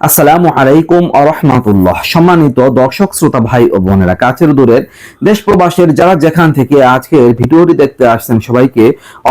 আসসালামু আলাইকুম আরহামাতুল্লাহ সম্মানিত দর্শক, শ্রোতা ভাই ও বোনেরা, কাছের দূরের দেশ প্রবাসের যারা যেখান থেকে আজকের ভিডিওটি দেখতে আসছেন, সবাইকে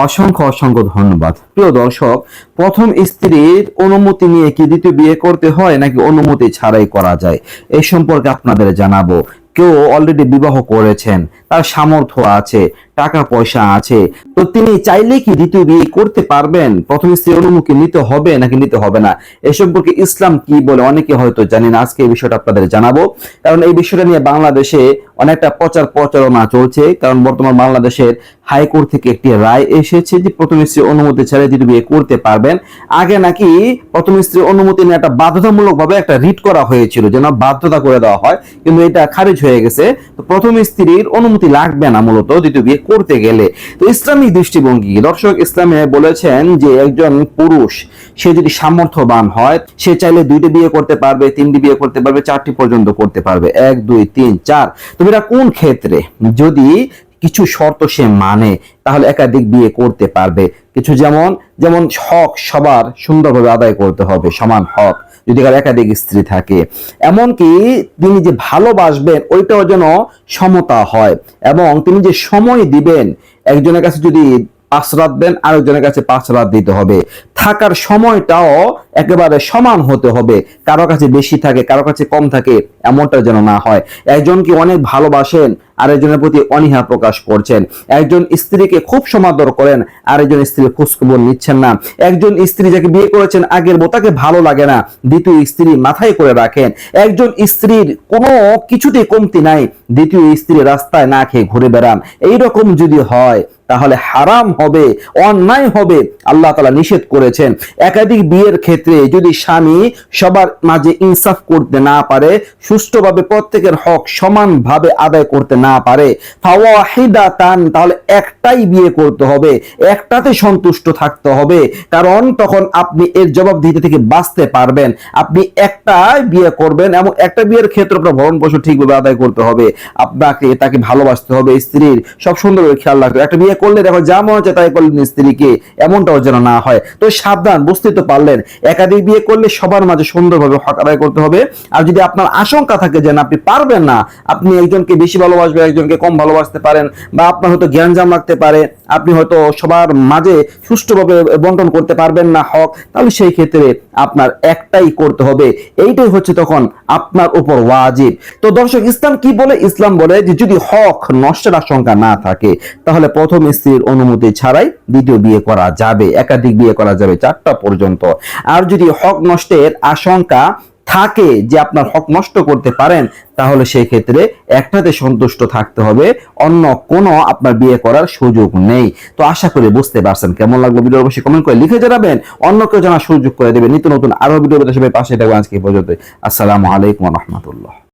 অসংখ্য অসংখ্য ধন্যবাদ। প্রিয় দর্শক, প্রথম স্ত্রীর অনুমতি নিয়ে কি দ্বিতীয় বিয়ে করতে হয় নাকি অনুমতি ছাড়াই করা যায়? এই সম্পর্কে আপনাদের জানাব। কেউ অলরেডি বিবাহ করেছেন, তার সামর্থ্য আছে, টাকা পয়সা আছে। তো তিনি চাইলে কি দ্বিতীয় বিয়ে করতে পারবেন? প্রথম স্ত্রীর অনুমতি নিতে হবে নাকি নিতে হবে না? এ সম্পর্কে ইসলাম কি বলে অনেকে হয়তো জানেন আজকে এই বিষয়টা আপনাদের জানাব। কারণ এই বিষয়টা নিয়ে বাংলাদেশে অনেকটা প্রচার প্রচারণা চলছে, কারণ বর্তমান বাংলাদেশের হাইকোর্ট থেকে একটি রায় এসেছে যে প্রথম স্ত্রীর অনুমতি ছাড়া দ্বিতীয় বিয়ে করতে পারবেন। আগে নাকি প্রথম স্ত্রীর অনুমতি নিয়ে একটা বাধ্যতামূলক ভাবে একটা রিট করা হয়েছিল, যেন বাধ্যতা করে দেওয়া হয়, কিন্তু এটা খারিজ হয়ে গেছে। তো প্রথম স্ত্রীর অনুমতি লাগবে না মূলত দ্বিতীয় বিয়ে করতে গেলে। তো ইসলামিক দৃষ্টিভঙ্গি, দর্শক ইসলামে বলেছেন যে একজন পুরুষ, সে যদি সামর্থ্যবান হয়, সে চাইলে দুইটি বিয়ে করতে পারবে, তিনটি বিয়ে করতে পারবে, চারটি পর্যন্ত করতে পারবে। এক, দুই, তিন, চার। তবে এটা কোন ক্ষেত্রে? যদি কিছু শর্ত সে মানে তাহলে একাধিক বিয়ে করতে পারবে। কিছু যেমন যেমন হক সবার সুন্দরভাবে আদায় করতে হবে, সমান হক, যদি কারও একাধিক স্ত্রী থাকে। এমনকি তিনি যে ভালোবাসবেন, ওইটাও যেন সমতা হয়, এবং তিনি যে সময় দিবেন, একজনের কাছে যদি পাঁচ রাত দেন, আরেকজনের কাছে পাঁচ রাত দিতে হবে। থাকার সময়টাও একেবারে সমান হতে হবে। কারও কাছে বেশি থাকে, কারও কাছে কম থাকে, এমনটা যেন না হয়। একজনকে অনেক ভালোবাসেন, আরেকজনের প্রতি অনীহা প্রকাশ করছেন। একজন স্ত্রীকে খুব সমাদর করেন, আরেকজন স্ত্রীর খোঁজখবর নিচ্ছেন না। একজন স্ত্রী যাকে বিয়ে করেছেন আগের তাকে ভালো লাগে না। দ্বিতীয় স্ত্রী মাথায় করে রাখেন। একজন স্ত্রীর কোনো কিছুতেই কমতি নাই। দ্বিতীয় স্ত্রী রাস্তায় না খেয়ে ঘুরে বেড়ান। এইরকম যদি হয় তাহলে হারাম হবে, অন্যায় হবে, আল্লাহ তালা নিষেধ করেছেন। একাধিক বিয়ের ক্ষেত্রে যদি স্বামী সবার মাঝে ইনসাফ করতে না পারে, সুষ্ঠুভাবে প্রত্যেকের হক সমানভাবে আদায় করতে না পারে, ফাওয়াহিদাতান, তাহলে একটাই বিয়ে করতে হবে, একটাতে সন্তুষ্ট থাকতে হবে। কারণ তখন আপনি এর জবাব দিতে থেকে বাঁচতে পারবেন। আপনি একটা বিয়ে করবেন এবং একটা বিয়ের ক্ষেত্রে আপনার ভরণ পোষণ ঠিকভাবে আদায় করতে হবে। আপনাকে তাকে ভালোবাসতে হবে, স্ত্রীর সব সুন্দরভাবে খেয়াল রাখতে হবে। একটা বিয়ে করলে দেখো যা মনে হচ্ছে তাই করলেন স্ত্রীকে, এমনটাও যেন না হয়। তো সাবধান বুঝতে তো পারলেন। একাধিক বিয়ে করলে সবার মাঝে সুন্দরভাবে হক আদায় করতে হবে। আর যদি আপনার আশঙ্কা থাকে যে আপনি পারবেন না, আপনি একজনকে বেশি ভালোবাসবেন, একজনকে কম ভালোবাসতে পারেন, বা আপনার হয়তো জ্ঞানজাম লাগতে পারে, আপনি হয়তো সবার মাঝে সুষ্ঠুভাবে বন্টন করতে পারবেন না হক, তাহলে সেই ক্ষেত্রে আপনার একটাই করতে হবে। এইটাই হচ্ছে তখন আপনার উপর ওয়াজিব। তো দর্শক, ইসলাম কি বলে? ইসলাম বলে যে যদি হক, নষ্টের আশঙ্কা না থাকে, তাহলে প্রথম স্ত্রীর অনুমতি ছাড়াই দ্বিতীয় বিয়ে করা যাবে, একাধিক বিয়ে করা যাবে চারটা পর্যন্ত। আর যদি হক নষ্টের আশঙ্কা থাকে যে আপনার হক নষ্ট করতে পারেন, তাহলে সেই ক্ষেত্রে একটাতে সন্তুষ্ট থাকতে হবে, অন্য কোনো আপনার বিয়ে করার সুযোগ নেই। তো আশা করি বুঝতে পারছেন। কেমন লাগল ভিডিও অবশ্যই কমেন্ট করে লিখে জানাবেন। অন্য কেউ জানার সুযোগ করে দেবে নিত্য নতুন আরও ভিডিও সবাই পাশে থাকবে আজকে পর্যন্ত আসসালামু আলাইকুম রহমতুল্লাহ।